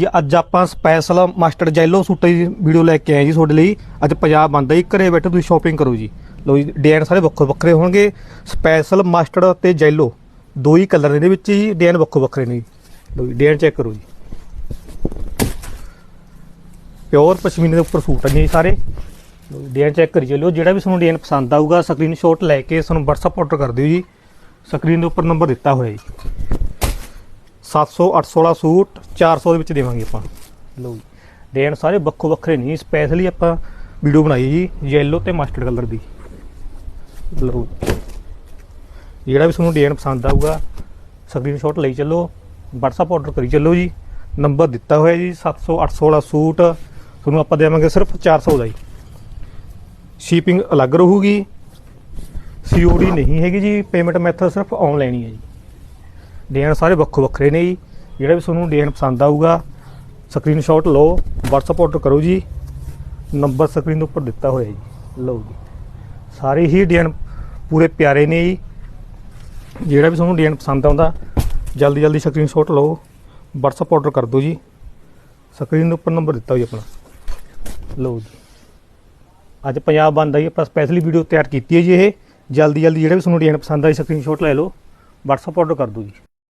ਜੀ, ਅੱਜ ਆਪਾਂ ਸਪੈਸ਼ਲ ਮਾਸਟਰ ਜੈਲੋ ਸੂਟਾਂ ਦੀ ਵੀਡੀਓ ਲੈ ਕੇ ਆਏ ਜੀ ਤੁਹਾਡੇ ਲਈ। ਅੱਜ ਪੰਜਾਬ ਬੰਦਾ ਜੀ, ਘਰੇ ਬੈਠੇ ਤੁਸੀਂ ਸ਼ਾਪਿੰਗ ਕਰੋ ਜੀ। ਲੋ ਜੀ ਡਿਜ਼ਾਈਨ ਸਾਰੇ ਵੱਖੋ ਵੱਖਰੇ ਹੋਣਗੇ। ਸਪੈਸ਼ਲ ਮਾਸਟਰ ਤੇ ਜੈਲੋ ਦੋ ਹੀ ਕਲਰ ਦੇ ਵਿੱਚ ਜੀ ਡਿਜ਼ਾਈਨ ਵੱਖੋ ਵੱਖਰੇ ਨੇ ਜੀ। ਲੋ ਜੀ ਡਿਜ਼ਾਈਨ ਚੈੱਕ ਕਰੋ ਜੀ। ਪਿਓਰ ਪਸ਼ਮੀਨੇ ਦੇ ਉੱਪਰ ਸੂਟ ਨੇ ਜੀ ਸਾਰੇ। ਲਓ ਡਿਜ਼ਾਈਨ ਚੈੱਕ ਕਰੀ ਚਲੋ ਜਿਹੜਾ ਵੀ ਤੁਹਾਨੂੰ ਡਿਜ਼ਾਈਨ ਪਸੰਦ ਆਊਗਾ ਸਕਰੀਨਸ਼ਾਟ ਲੈ ਕੇ ਸਾਨੂੰ WhatsApp ਆਰਡਰ ਕਰ ਦਿਓ ਜੀ। ਸਕਰੀਨ ਦੇ ਉੱਪਰ ਨੰਬਰ ਦਿੱਤਾ ਹੋਇਆ ਜੀ। 700 800 ਵਾਲਾ ਸੂਟ 400 ਦੇ ਵਿੱਚ ਦੇਵਾਂਗੇ ਆਪਾਂ। ਲਓ ਜੀ ਡਿਜ਼ਾਈਨ ਸਾਰੇ ਵੱਖੋ ਵੱਖਰੇ ਨਹੀਂ ਸਪੈਸ਼ਲੀ ਆਪਾਂ ਵੀਡੀਓ ਬਣਾਈ ਜੀ ਯੈਲੋ ਤੇ ਮਸਟਰਡ ਕਲਰ ਦੀ। ਲਓ ਜੀ। ਜਿਹੜਾ ਵੀ ਤੁਹਾਨੂੰ ਡਿਜ਼ਾਈਨ ਪਸੰਦ ਆਊਗਾ ਸਕਰੀਨਸ਼ਾਟ ਲਈ ਚੱਲੋ, WhatsApp ਆਰਡਰ ਕਰੀ ਚੱਲੋ ਜੀ ਨੰਬਰ ਦਿੱਤਾ ਹੋਇਆ ਜੀ 700 800 ਵਾਲਾ ਸੂਟ, ਤੁਹਾਨੂੰ ਆਪਾਂ ਦੇਵਾਂਗੇ ਸਿਰਫ 400 ਦਾ ਜੀ ਸ਼ਿਪਿੰਗ ਅਲੱਗ ਰਹੂਗੀ ਸੀਓਡੀ ਨਹੀਂ ਹੈਗੀ ਜੀ ਪੇਮੈਂਟ ਮੈਥਡ ਸਿਰਫ ਆਨਲਾਈਨ ਹੀ ਹੈ ਜੀ। ਡਿਜ਼ਾਈਨ ਸਾਰੇ ਵੱਖੋ ਵੱਖਰੇ ਨੇ ਜੀ। ਜਿਹੜਾ ਵੀ ਤੁਹਾਨੂੰ ਡਿਜ਼ਾਈਨ ਪਸੰਦ ਆਊਗਾ ਸਕਰੀਨਸ਼ਾਟ ਲਓ, WhatsApp ਆਰਡਰ ਕਰੋ ਜੀ। ਨੰਬਰ ਸਕਰੀਨ ਦੇ ਉੱਪਰ ਦਿੱਤਾ ਹੋਇਆ ਜੀ। ਲਓ ਜੀ। ਸਾਰੇ ਹੀ ਡਿਜ਼ਾਈਨ ਪੂਰੇ ਪਿਆਰੇ ਨੇ ਜੀ। ਜਿਹੜਾ ਵੀ ਤੁਹਾਨੂੰ ਡਿਜ਼ਾਈਨ ਪਸੰਦ ਆਉਂਦਾ, ਜਲਦੀ ਜਲਦੀ ਸਕਰੀਨਸ਼ਾਟ ਲਓ, WhatsApp ਆਰਡਰ ਕਰ ਦਿਓ ਜੀ। ਸਕਰੀਨ ਦੇ ਉੱਪਰ ਨੰਬਰ ਦਿੱਤਾ ਹੋਈ ਆਪਣਾ। ਲਓ ਜੀ। ਅੱਜ ਪੰਜਾਬ ਬੰਦ ਆਈ ਆਪਾਂ ਸਪੈਸ਼ਲੀ ਵੀਡੀਓ ਤਿਆਰ ਕੀਤੀ ਹੈ ਜੀ ਇਹ। ਜਲਦੀ ਜਲਦੀ ਜਿਹੜਾ ਵੀ ਤੁਹਾਨੂੰ ਡਿਜ਼ਾਈਨ ਪਸੰਦ ਆਈ ਸਕਰੀਨਸ਼ਾਟ ਲੈ ਲਓ, WhatsApp ਆਰਡਰ ਕਰ ਦਿਓ ਜੀ।